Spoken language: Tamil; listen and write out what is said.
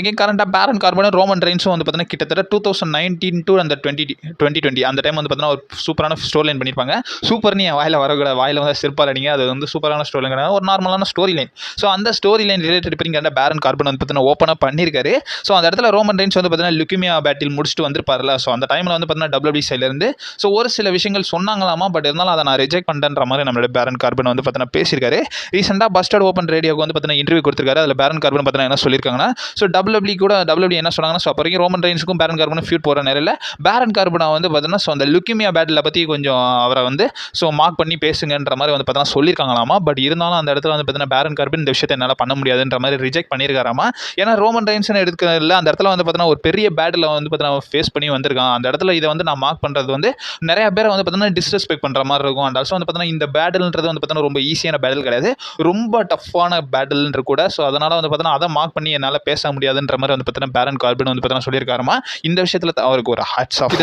இங்கே கரண்ட்டாக பேரன் கார்பனும் ரோமன் ரெயின்ஸும் வந்து பார்த்தீங்கன்னா கிட்டத்தட்ட டூ தௌசண்ட் நைன்டீன் டூ அந்த டுவெண்ட்டி டுவெண்ட்டி டுவெண்ட்டி அந்த டைம் வந்து பார்த்தீங்கன்னா ஒரு சூப்பரான ஸ்டோரி லைன் பண்ணியிருப்பாங்க. சூப்பர் நீ வாயில் வரக்கூடாது வாயில் வந்து சிறப்பாக அடிங்க அது வந்து சூப்பரான ஸ்டோரி லைன் ஒரு நார்மலான ஸ்டோரி லைன் ஸோ அந்த ஸ்டோரி லைன் ரிலேட்டட் இப்போ கேட்டால் பேரன் கார்பன் வந்து பார்த்தீங்கன்னா ஓப்பனாக பண்ணியிருக்காரு. ஸோ அந்த இடத்துல ரோமன் ரெயின்ஸ் வந்து பார்த்தீங்கன்னா லுக்கிமியா பேட்டில் முடிச்சுட்டு வந்திருப்பார்ல ஸோ அந்த டைமில் வந்து பார்த்தீங்கன்னா டபிள்யூபி சைட்லேருந்து ஸோ ஒரு சில விஷயங்கள் சொன்னாங்களாமா? பட் இருந்தாலும் அதை நான் ரிஜெக்ட் பண்ணுறேன்ற மாதிரி நம்மளோட பேரன் கார்பன் வந்து பார்த்தீங்கன்னா பேசியிருக்காரு. ரீசெண்டாக பஸ்டர்ட் ஓப்பன் ரேடியோக்கு வந்து பார்த்தீங்கன்னா இன்டர்வியூ கொடுத்துருக்காரு. அதில் பேரன் கார்பன் பார்த்தீங்கன்னா என்ன சொல்லியிருக்காங்கன்னா ஸோ டபிள்யூபி கூட டபிள்யூபி என்ன சொன்னாங்கன்னா ஸோ அப்போ வரைக்கும் ரோமன் ரெயின்ஸுக்கும் பேரன் கார்பனும் ஃபியூட் போகிற நேரில் பேரன் கார்பனா வந்து பார்த்தீங்கன்னா ஸோ அந்த லுக்கிமியா பேட்டில் பற்றி கொஞ்சம் அவரை வந்து ஸோ மார்க் பண்ணி பேசுங்கன்ற மாதிரி வந்து பார்த்தீங்கன்னா சொல்லியிருக்காங்களாமா. பட் இருந்தாலும் அந்த இடத்துல வந்து பார்த்தீங்கன்னா பேரன் கார்பன் இந்த விஷயத்தை என்னால் பண்ண முடியாதுன்ற மாதிரி ரிஜெக்ட் பண்ணியிருக்காராமா. ஏன்னா ரோமன் ரெயின்ஸ்னு எடுக்கிறதுல அந்த இடத்துல வந்து பார்த்தீங்கன்னா ஒரு பெரிய பேட்டில் வந்து பார்த்தீங்கன்னா ஃபேஸ் பண்ணி வந்திருக்கான். அந்த இடத்துல இதை வந்து நான் மார்க் பண்ணுறது வந்து நிறைய பேரை வந்து பார்த்தீங்கன்னா டிஸ்ரெஸ்பெக்ட் பண்ணுற மாதிரி இருக்கும். அண்ட் ஆல்சோ வந்து பார்த்தீங்கன்னா இந்த பேட்டில்ன்றது வந்து பார்த்தீங்கன்னா ரொம்ப ஈஸியான பேட்டில் கிடையாது. ரொம்ப டஃப்பான பேட்டில்ன்ற கூட. ஸோ அதனால் வந்து பார்த்தீங்கன்னா அதை மார்க் பண்ணி என்னால் பேச முடியாது. கூடாதுன்ற மாதிரி வந்து பார்த்தீங்கன்னா பேரன் கார்பன் வந்து பார்த்தீங்கன்னா சொல்லியிருக்காருமா? இந்த விஷயத்தில் அவருக்கு ஒரு ஹாட்ஸ் ஆஃப்